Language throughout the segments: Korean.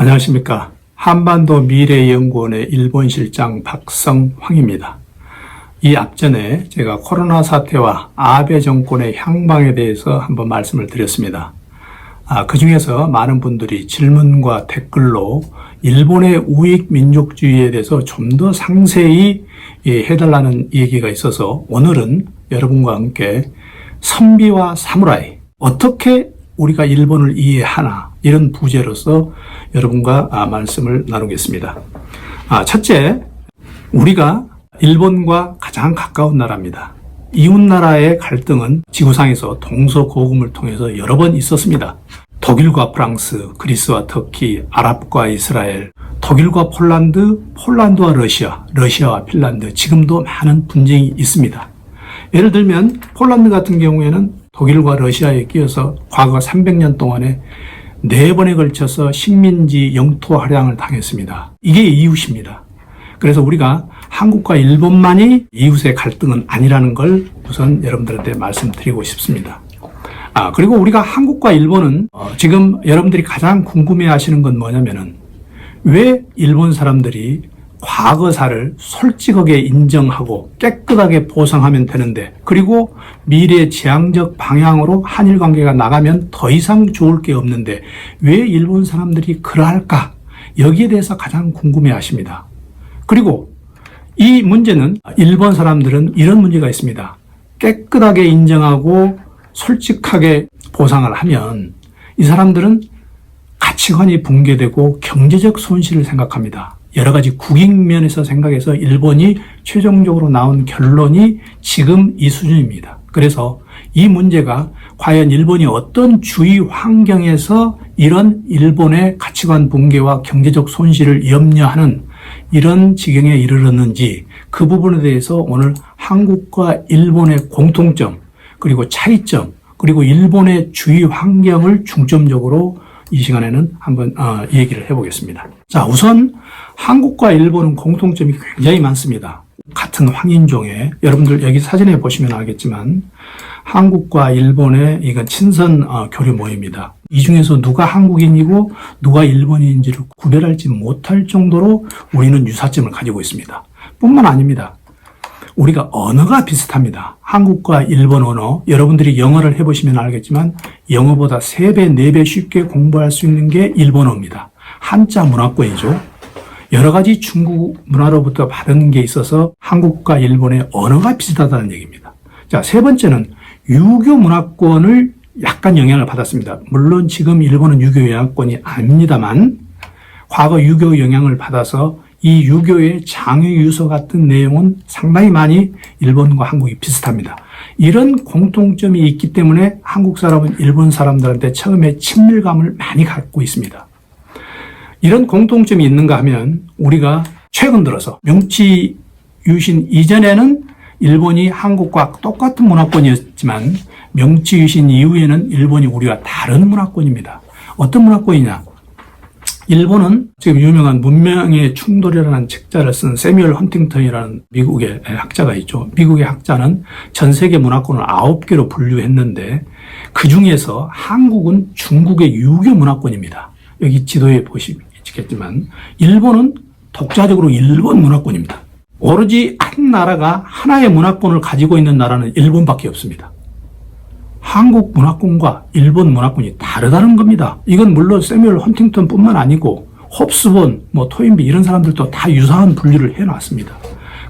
안녕하십니까. 한반도 미래연구원의 일본 실장 박성황입니다. 이 앞전에 제가 코로나 사태와 아베 정권의 향방에 대해서 한번 말씀을 드렸습니다. 아, 그 중에서 많은 분들이 질문과 댓글로 일본의 우익 민족주의에 대해서 좀 더 상세히 예, 해달라는 얘기가 있어서 오늘은 여러분과 함께 선비와 사무라이 어떻게 우리가 일본을 이해하나 이런 부제로서 여러분과 아, 말씀을 나누겠습니다. 아, 첫째, 우리가 일본과 가장 가까운 나라입니다. 이웃 나라의 갈등은 지구상에서 동서고금을 통해서 여러 번 있었습니다. 독일과 프랑스, 그리스와 터키, 아랍과 이스라엘, 독일과 폴란드, 폴란드와 러시아, 러시아와 핀란드, 지금도 많은 분쟁이 있습니다. 예를 들면 폴란드 같은 경우에는 독일과 러시아에 끼어서 과거 300년 동안에 네 번에 걸쳐서 식민지 영토 할양을 당했습니다. 이게 이웃입니다. 그래서 우리가 한국과 일본만이 이웃의 갈등은 아니라는 걸 우선 여러분들한테 말씀드리고 싶습니다. 아, 그리고 우리가 한국과 일본은 어, 지금 여러분들이 가장 궁금해 하시는 건 뭐냐면은 왜 일본 사람들이 과거사를 솔직하게 인정하고 깨끗하게 보상하면 되는데 그리고 미래 지향적 방향으로 한일 관계가 나가면 더 이상 좋을 게 없는데 왜 일본 사람들이 그러할까? 여기에 대해서 가장 궁금해 하십니다. 그리고 이 문제는 일본 사람들은 이런 문제가 있습니다. 깨끗하게 인정하고 솔직하게 보상을 하면 이 사람들은 가치관이 붕괴되고 경제적 손실을 생각합니다. 여러 가지 국익 면에서 생각해서 일본이 최종적으로 나온 결론이 지금 이 수준입니다. 그래서 이 문제가 과연 일본이 어떤 주의 환경에서 이런 일본의 가치관 붕괴와 경제적 손실을 염려하는 이런 지경에 이르렀는지 그 부분에 대해서 오늘 한국과 일본의 공통점 그리고 차이점 그리고 일본의 주의 환경을 중점적으로 이 시간에는 한번 어, 얘기를 해보겠습니다. 자, 우선 한국과 일본은 공통점이 굉장히 많습니다. 같은 황인종에 여러분들 여기 사진에 보시면 알겠지만 한국과 일본의 이건 친선 어, 교류 모임입니다. 이 중에서 누가 한국인이고 누가 일본인지를 구별할지 못할 정도로 우리는 유사점을 가지고 있습니다. 뿐만 아닙니다. 우리가 언어가 비슷합니다. 한국과 일본 언어, 여러분들이 영어를 해보시면 알겠지만 영어보다 3배, 4배 쉽게 공부할 수 있는 게 일본어입니다. 한자 문화권이죠. 여러 가지 중국 문화로부터 받은 게 있어서 한국과 일본의 언어가 비슷하다는 얘기입니다. 자, 세 번째는 유교 문화권을 약간 영향을 받았습니다. 물론 지금 일본은 유교 영향권이 아닙니다만 과거 유교 영향을 받아서 이 유교의 장유유서 같은 내용은 상당히 많이 일본과 한국이 비슷합니다. 이런 공통점이 있기 때문에 한국 사람은 일본 사람들한테 처음에 친밀감을 많이 갖고 있습니다. 이런 공통점이 있는가 하면 우리가 최근 들어서 명치 유신 이전에는 일본이 한국과 똑같은 문화권이었지만 명치 유신 이후에는 일본이 우리와 다른 문화권입니다. 어떤 문화권이냐? 일본은 지금 유명한 문명의 충돌이라는 책자를 쓴 세뮤얼 헌팅턴이라는 미국의 학자가 있죠. 미국의 학자는 전 세계 문화권을 아홉 개로 분류했는데 그 중에서 한국은 중국의 유교 문화권입니다. 여기 지도에 보시겠지만 일본은 독자적으로 일본 문화권입니다. 오로지 한 나라가 하나의 문화권을 가지고 있는 나라는 일본밖에 없습니다. 한국 문화권과 일본 문화권이 다르다는 겁니다. 이건 물론 세뮤얼 헌팅턴뿐만 아니고 홉스본, 뭐 토인비 이런 사람들도 다 유사한 분류를 해놨습니다.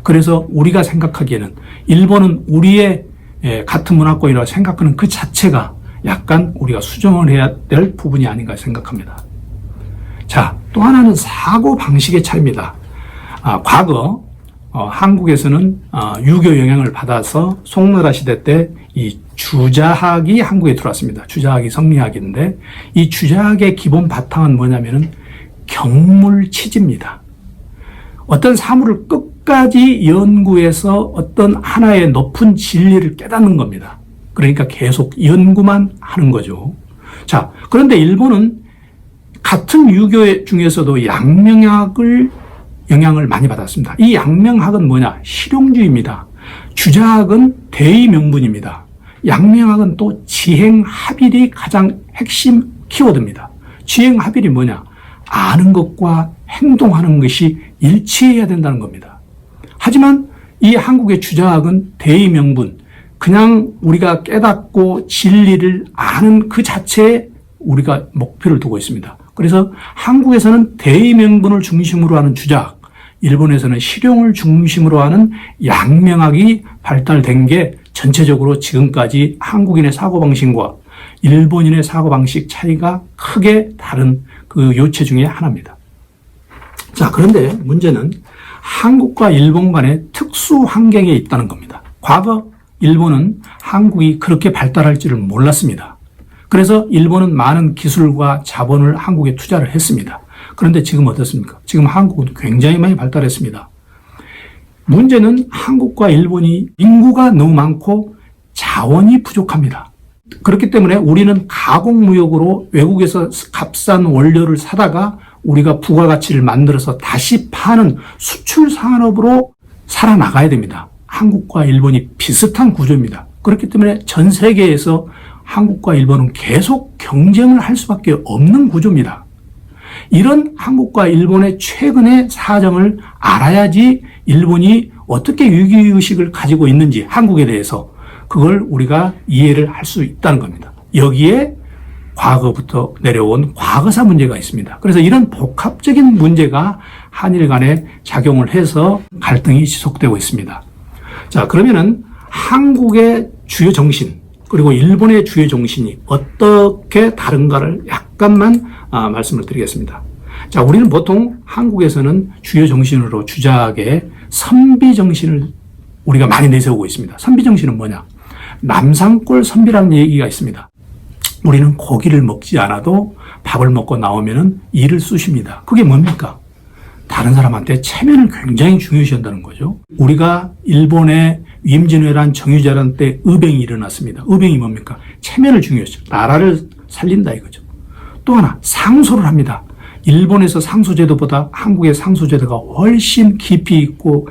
그래서 우리가 생각하기에는 일본은 우리의 예, 같은 문화권이라고 생각하는 그 자체가 약간 우리가 수정을 해야 될 부분이 아닌가 생각합니다. 자, 또 하나는 사고 방식의 차이입니다. 아, 과거 어, 한국에서는 어, 유교 영향을 받아서 송나라 시대 때 이 주자학이 한국에 들어왔습니다. 주자학이 성리학인데 이 주자학의 기본 바탕은 뭐냐면은 경물치지입니다. 어떤 사물을 끝까지 연구해서 어떤 하나의 높은 진리를 깨닫는 겁니다. 그러니까 계속 연구만 하는 거죠. 자, 그런데 일본은 같은 유교 중에서도 양명학을 영향을 많이 받았습니다. 이 양명학은 뭐냐? 실용주의입니다. 주자학은 대의 명분입니다. 양명학은 또 지행합일이 가장 핵심 키워드입니다. 지행합일이 뭐냐? 아는 것과 행동하는 것이 일치해야 된다는 겁니다. 하지만 이 한국의 주자학은 대의명분, 그냥 우리가 깨닫고 진리를 아는 그 자체에 우리가 목표를 두고 있습니다. 그래서 한국에서는 대의명분을 중심으로 하는 주자학, 일본에서는 실용을 중심으로 하는 양명학이 발달된 게 전체적으로 지금까지 한국인의 사고방식과 일본인의 사고방식 차이가 크게 다른 그 요체 중에 하나입니다. 자, 그런데 문제는 한국과 일본 간의 특수 환경에 있다는 겁니다. 과거 일본은 한국이 그렇게 발달할 줄을 몰랐습니다. 그래서 일본은 많은 기술과 자본을 한국에 투자를 했습니다. 그런데 지금 어떻습니까? 지금 한국은 굉장히 많이 발달했습니다. 문제는 한국과 일본이 인구가 너무 많고 자원이 부족합니다. 그렇기 때문에 우리는 가공무역으로 외국에서 값싼 원료를 사다가 우리가 부가가치를 만들어서 다시 파는 수출 산업으로 살아나가야 됩니다. 한국과 일본이 비슷한 구조입니다. 그렇기 때문에 전 세계에서 한국과 일본은 계속 경쟁을 할 수밖에 없는 구조입니다. 이런 한국과 일본의 최근의 사정을 알아야지 일본이 어떻게 위기의식을 가지고 있는지 한국에 대해서 그걸 우리가 이해를 할 수 있다는 겁니다. 여기에 과거부터 내려온 과거사 문제가 있습니다. 그래서 이런 복합적인 문제가 한일 간에 작용을 해서 갈등이 지속되고 있습니다. 자, 그러면은 한국의 주요 정신, 그리고 일본의 주요 정신이 어떻게 다른가를 약간만 아, 말씀을 드리겠습니다. 자, 우리는 보통 한국에서는 주요 정신으로 주작의 선비 정신을 우리가 많이 내세우고 있습니다. 선비 정신은 뭐냐? 남산골 선비라는 얘기가 있습니다. 우리는 고기를 먹지 않아도 밥을 먹고 나오면은 이를 쑤십니다. 그게 뭡니까? 다른 사람한테 체면을 굉장히 중요시 한다는 거죠. 우리가 일본의 위임진왜란 정유재란 때 의병이 일어났습니다. 의병이 뭡니까? 체면을 중요시죠. 나라를 살린다 이거죠. 또 하나 상소를 합니다. 일본에서 상소제도보다 한국의 상소제도가 훨씬 깊이 있고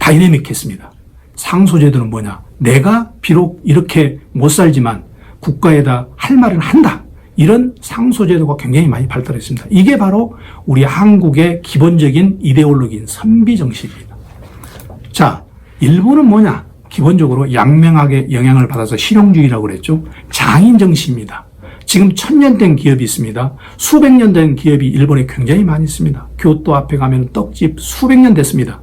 다이내믹했습니다. 상소제도는 뭐냐? 내가 비록 이렇게 못 살지만 국가에다 할 말은 한다. 이런 상소제도가 굉장히 많이 발달했습니다. 이게 바로 우리 한국의 기본적인 이데올로기인 선비정신입니다. 자, 일본은 뭐냐? 기본적으로 양명학의 영향을 받아서 실용주의라고 그랬죠. 장인정신입니다. 지금 천년 된 기업이 있습니다. 수백 년 된 기업이 일본에 굉장히 많이 있습니다. 교토 앞에 가면 떡집 수백 년 됐습니다.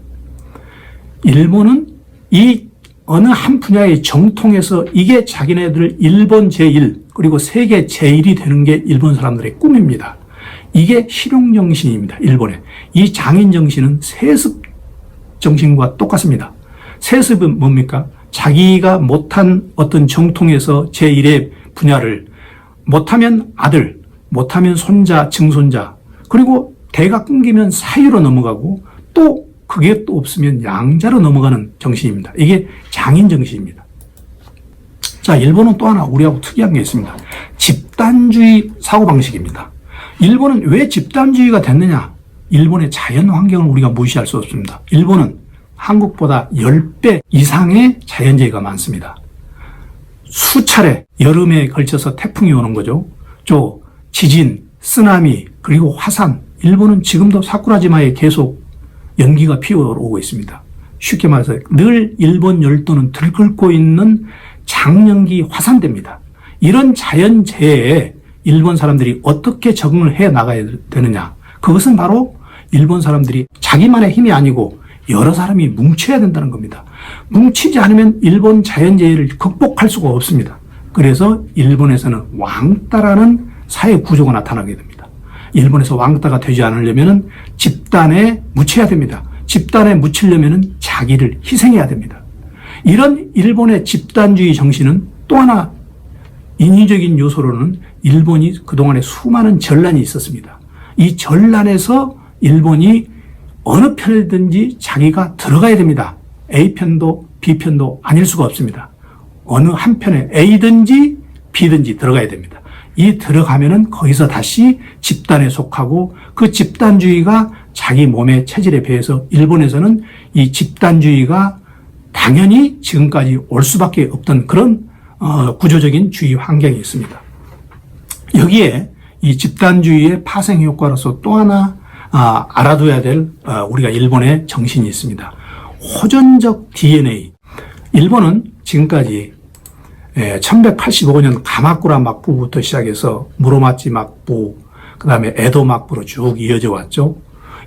일본은 이 어느 한 분야의 정통에서 이게 자기네들 일본 제1 그리고 세계 제1이 되는 게 일본 사람들의 꿈입니다. 이게 실용정신입니다. 일본의. 이 장인정신은 세습 정신과 똑같습니다. 세습은 뭡니까? 자기가 못한 어떤 정통에서 제1의 분야를 못하면 아들, 못하면 손자, 증손자, 그리고 대가 끊기면 사유로 넘어가고 또 그게 또 없으면 양자로 넘어가는 정신입니다. 이게 장인 정신입니다. 자, 일본은 또 하나 우리하고 특이한 게 있습니다. 집단주의 사고방식입니다. 일본은 왜 집단주의가 됐느냐? 일본의 자연 환경을 우리가 무시할 수 없습니다. 일본은 한국보다 10배 이상의 자연재해가 많습니다. 수차례 여름에 걸쳐서 태풍이 오는 거죠. 또 지진, 쓰나미, 그리고 화산. 일본은 지금도 사쿠라지마에 계속 연기가 피어오고 있습니다. 쉽게 말해서 늘 일본 열도는 들끓고 있는 장년기 화산대입니다. 이런 자연재해에 일본 사람들이 어떻게 적응을 해 나가야 되느냐. 그것은 바로 일본 사람들이 자기만의 힘이 아니고 여러 사람이 뭉쳐야 된다는 겁니다. 뭉치지 않으면 일본 자연재해를 극복할 수가 없습니다. 그래서 일본에서는 왕따라는 사회 구조가 나타나게 됩니다. 일본에서 왕따가 되지 않으려면 집단에 묻혀야 됩니다. 집단에 묻히려면 자기를 희생해야 됩니다. 이런 일본의 집단주의 정신은 또 하나 인위적인 요소로는 일본이 그동안에 수많은 전란이 있었습니다. 이 전란에서 일본이 어느 편이든지 자기가 들어가야 됩니다. A편도 B편도 아닐 수가 없습니다. 어느 한 편에 A든지 B든지 들어가야 됩니다. 이 들어가면은 거기서 다시 집단에 속하고 그 집단주의가 자기 몸의 체질에 비해서 일본에서는 이 집단주의가 당연히 지금까지 올 수밖에 없던 그런 어, 구조적인 주의 환경이 있습니다. 여기에 이 집단주의의 파생 효과로서 또 하나 아, 알아둬야 될 아, 우리가 일본의 정신이 있습니다. 호전적 DNA. 일본은 지금까지 1185년 가마쿠라 막부부터 시작해서 무로마치 막부, 그 다음에 에도 막부로 쭉 이어져 왔죠.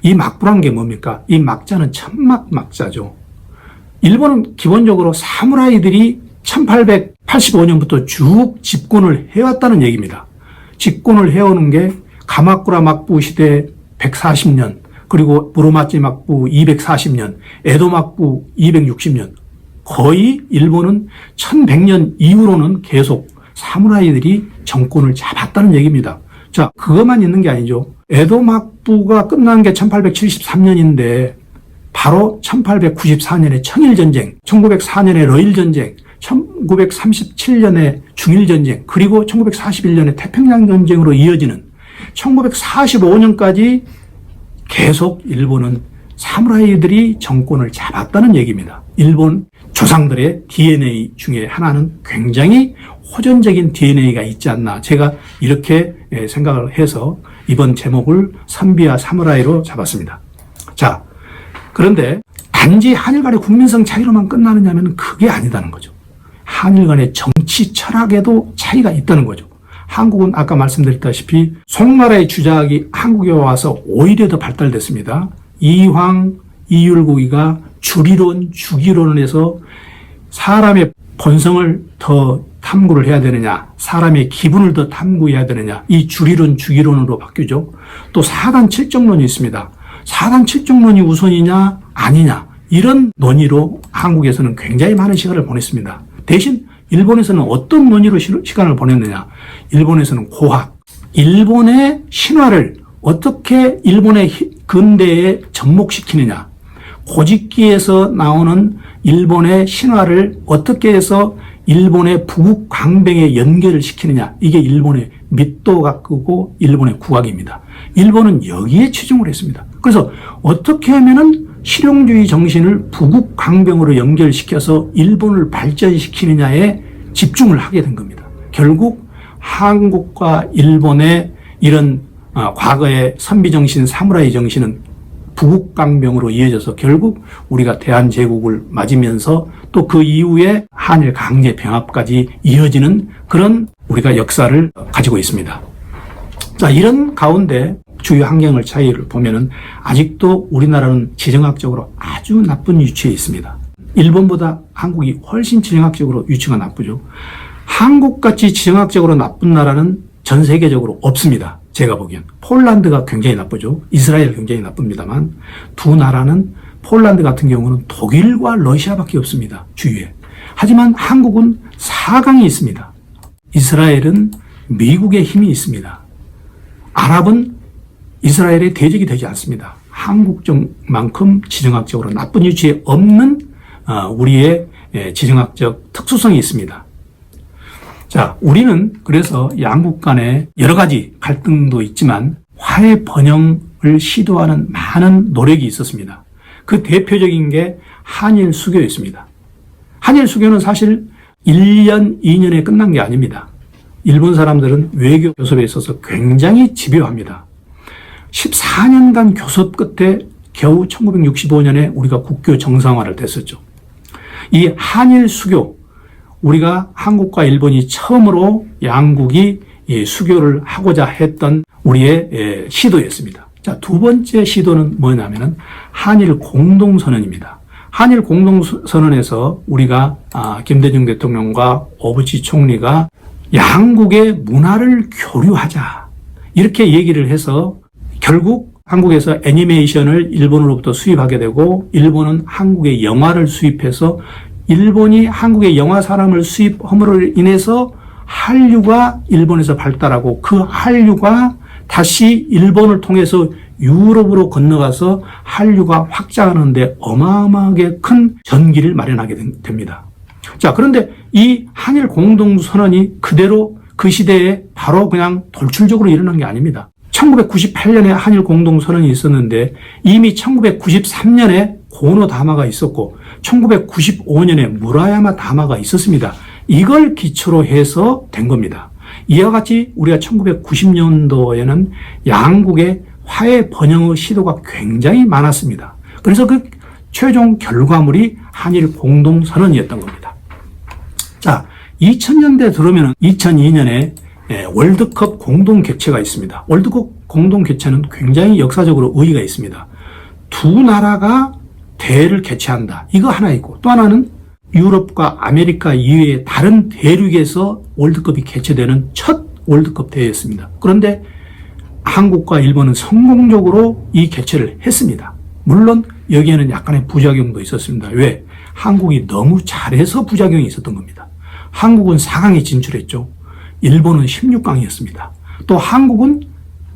이 막부란 게 뭡니까? 이 막자는 천막 막자죠. 일본은 기본적으로 사무라이들이 1885년부터 쭉 집권을 해왔다는 얘기입니다. 집권을 해오는 게 가마쿠라 막부 시대 140년, 그리고 무로마치 막부 240년, 에도 막부 260년. 거의 일본은 1100년 이후로는 계속 사무라이들이 정권을 잡았다는 얘기입니다. 자, 그것만 있는 게 아니죠. 에도 막부가 끝난 게 1873년인데 바로 1894년에 청일전쟁, 1904년에 러일전쟁, 1937년에 중일전쟁, 그리고 1941년에 태평양전쟁으로 이어지는 1945년까지 계속 일본은 사무라이들이 정권을 잡았다는 얘기입니다. 일본 조상들의 DNA 중에 하나는 굉장히 호전적인 DNA가 있지 않나. 제가 이렇게 생각을 해서 이번 제목을 선비와 사무라이로 잡았습니다. 자, 그런데 단지 한일 간의 국민성 차이로만 끝나느냐면 그게 아니다는 거죠. 한일 간의 정치 철학에도 차이가 있다는 거죠. 한국은 아까 말씀드렸다시피 송나라의 주작이 한국에 와서 오히려 더 발달됐습니다. 이황, 이율고기가 주리론, 주기론을 해서 사람의 본성을 더 탐구를 해야 되느냐, 사람의 기분을 더 탐구해야 되느냐, 이 주리론, 주기론으로 바뀌죠. 또 사단 칠정론이 있습니다. 사단 칠정론이 우선이냐, 아니냐, 이런 논의로 한국에서는 굉장히 많은 시간을 보냈습니다. 대신 일본에서는 어떤 논의로 시간을 보냈느냐? 일본에서는 고학, 일본의 신화를 어떻게 일본의 근대에 접목시키느냐? 고집기에서 나오는 일본의 신화를 어떻게 해서 일본의 부국 강병에 연결을 시키느냐. 이게 일본의 밑도가 끄고 일본의 국악입니다. 일본은 여기에 치중을 했습니다. 그래서 어떻게 하면은 실용주의 정신을 부국 강병으로 연결시켜서 일본을 발전시키느냐에 집중을 하게 된 겁니다. 결국 한국과 일본의 이런 어, 과거의 선비 정신, 사무라이 정신은 부국 강병으로 이어져서 결국 우리가 대한제국을 맞으면서 또 그 이후에 한일 강제 병합까지 이어지는 그런 우리가 역사를 가지고 있습니다. 자, 이런 가운데 주요 환경을 차이를 보면은 아직도 우리나라는 지정학적으로 아주 나쁜 위치에 있습니다. 일본보다 한국이 훨씬 지정학적으로 위치가 나쁘죠. 한국같이 지정학적으로 나쁜 나라는 전 세계적으로 없습니다. 제가 보기엔. 폴란드가 굉장히 나쁘죠. 이스라엘 굉장히 나쁩니다만 두 나라는 폴란드 같은 경우는 독일과 러시아밖에 없습니다. 주위에. 하지만 한국은 4강이 있습니다. 이스라엘은 미국의 힘이 있습니다. 아랍은 이스라엘의 대적이 되지 않습니다. 한국만큼 지정학적으로 나쁜 위치에 없는 어, 우리의 예, 지정학적 특수성이 있습니다. 자, 우리는 그래서 양국 간에 여러 가지 갈등도 있지만 화해 번영을 시도하는 많은 노력이 있었습니다. 그 대표적인 게 한일 수교였습니다. 한일 수교는 사실 1년, 2년에 끝난 게 아닙니다. 일본 사람들은 외교 교섭에 있어서 굉장히 집요합니다. 14년간 교섭 끝에 겨우 1965년에 우리가 국교 정상화를 됐었죠. 이 한일 수교, 우리가 한국과 일본이 처음으로 양국이 수교를 하고자 했던 우리의 예, 시도였습니다. 자, 두 번째 시도는 뭐냐면은 한일 공동선언입니다. 한일 공동선언에서 우리가 아, 김대중 대통령과 오부치 총리가 양국의 문화를 교류하자. 이렇게 얘기를 해서 결국 한국에서 애니메이션을 일본으로부터 수입하게 되고 일본은 한국의 영화를 수입해서 일본이 한국의 영화 사람을 수입함으로 인해서 한류가 일본에서 발달하고 그 한류가 다시 일본을 통해서 유럽으로 건너가서 한류가 확장하는데 어마어마하게 큰 전기를 마련하게 됩니다. 자, 그런데 이 한일 공동선언이 그대로 그 시대에 바로 그냥 돌출적으로 일어난 게 아닙니다. 1998년에 한일 공동선언이 있었는데 이미 1993년에 고노 다마가 있었고 1995년에 무라야마 다마가 있었습니다. 이걸 기초로 해서 된 겁니다. 이와 같이 우리가 1990년도에는 양국의 화해 번영의 시도가 굉장히 많았습니다. 그래서 그 최종 결과물이 한일 공동선언이었던 겁니다. 자, 2000년대 들어오면 2002년에 예, 월드컵 공동 개최가 있습니다. 월드컵 공동 개최는 굉장히 역사적으로 의의가 있습니다. 두 나라가 대회를 개최한다. 이거 하나 있고 또 하나는 유럽과 아메리카 이외의 다른 대륙에서 월드컵이 개최되는 첫 월드컵 대회였습니다. 그런데 한국과 일본은 성공적으로 이 개최를 했습니다. 물론 여기에는 약간의 부작용도 있었습니다. 왜? 한국이 너무 잘해서 부작용이 있었던 겁니다. 한국은 4강에 진출했죠. 일본은 16강이었습니다. 또 한국은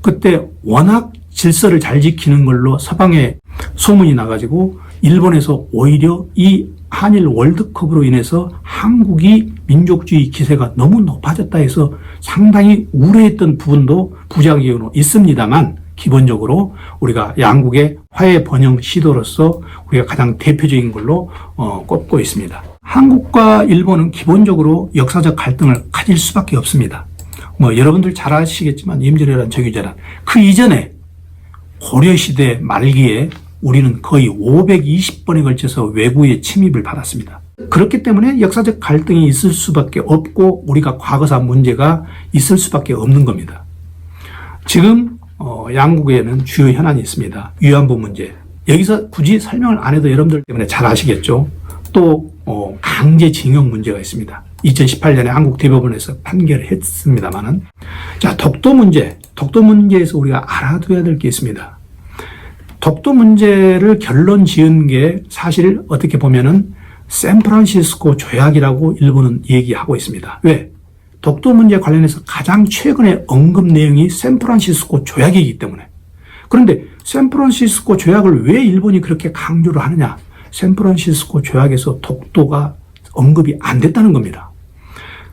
그때 워낙 질서를 잘 지키는 걸로 서방에 소문이 나가지고 일본에서 오히려 이 한일 월드컵으로 인해서 한국이 민족주의 기세가 너무 높아졌다 해서 상당히 우려했던 부분도 부작용으로 있습니다만 기본적으로 우리가 양국의 화해 번영 시도로서 우리가 가장 대표적인 걸로 어, 꼽고 있습니다. 한국과 일본은 기본적으로 역사적 갈등을 가질 수밖에 없습니다. 뭐 여러분들 잘 아시겠지만 임진왜란 정유재란 그 이전에 고려 시대 말기에 우리는 거의 520번에 걸쳐서 외구의 침입을 받았습니다. 그렇기 때문에 역사적 갈등이 있을 수밖에 없고 우리가 과거사 문제가 있을 수밖에 없는 겁니다. 지금 어, 양국에는 주요 현안이 있습니다. 위안부 문제. 여기서 굳이 설명을 안 해도 여러분들 때문에 잘 아시겠죠. 또 어, 강제징용 문제가 있습니다. 2018년에 한국 대법원에서 판결을 했습니다만은 자 독도 문제, 독도 문제에서 우리가 알아둬야 될 게 있습니다. 독도 문제를 결론 지은 게 사실 어떻게 보면은 샌프란시스코 조약이라고 일본은 얘기하고 있습니다. 왜? 독도 문제 관련해서 가장 최근에 언급 내용이 샌프란시스코 조약이기 때문에. 그런데 샌프란시스코 조약을 왜 일본이 그렇게 강조를 하느냐? 샌프란시스코 조약에서 독도가 언급이 안 됐다는 겁니다.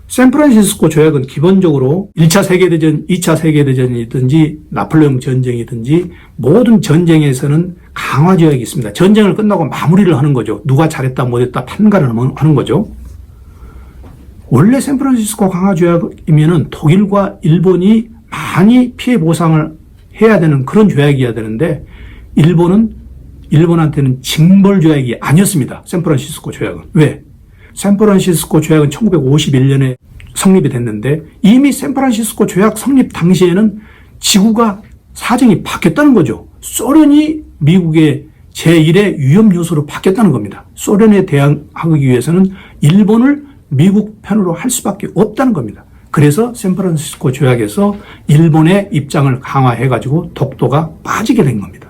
샌프란시스코 조약은 기본적으로 1차 세계대전, 2차 세계대전이든지 나폴레옹 전쟁이든지 모든 전쟁에서는 강화 조약이 있습니다. 전쟁을 끝나고 마무리를 하는 거죠. 누가 잘했다 못했다 판가를 하는 거죠. 원래 샌프란시스코 강화 조약이면은 독일과 일본이 많이 피해 보상을 해야 되는 그런 조약이어야 되는데 일본은 일본한테는 징벌 조약이 아니었습니다. 샌프란시스코 조약은. 왜? 샌프란시스코 조약은 1951년에 성립이 됐는데 이미 샌프란시스코 조약 성립 당시에는 지구가 사정이 바뀌었다는 거죠. 소련이 미국의 제1의 위험 요소로 바뀌었다는 겁니다. 소련에 대항하기 위해서는 일본을 미국 편으로 할 수밖에 없다는 겁니다. 그래서 샌프란시스코 조약에서 일본의 입장을 강화해가지고 독도가 빠지게 된 겁니다.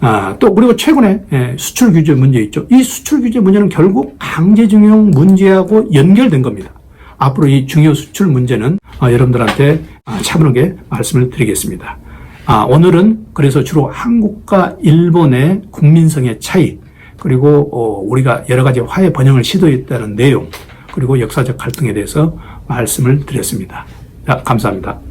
아, 또 그리고 최근에 예, 수출 규제 문제 있죠. 이 수출 규제 문제는 결국 강제징용 문제하고 연결된 겁니다. 앞으로 이 중요 수출 문제는 아, 여러분들한테 아, 차분하게 말씀을 드리겠습니다. 아, 오늘은 그래서 주로 한국과 일본의 국민성의 차이 그리고 어, 우리가 여러 가지 화해 번영을 시도했다는 내용 그리고 역사적 갈등에 대해서 말씀을 드렸습니다. 자, 감사합니다.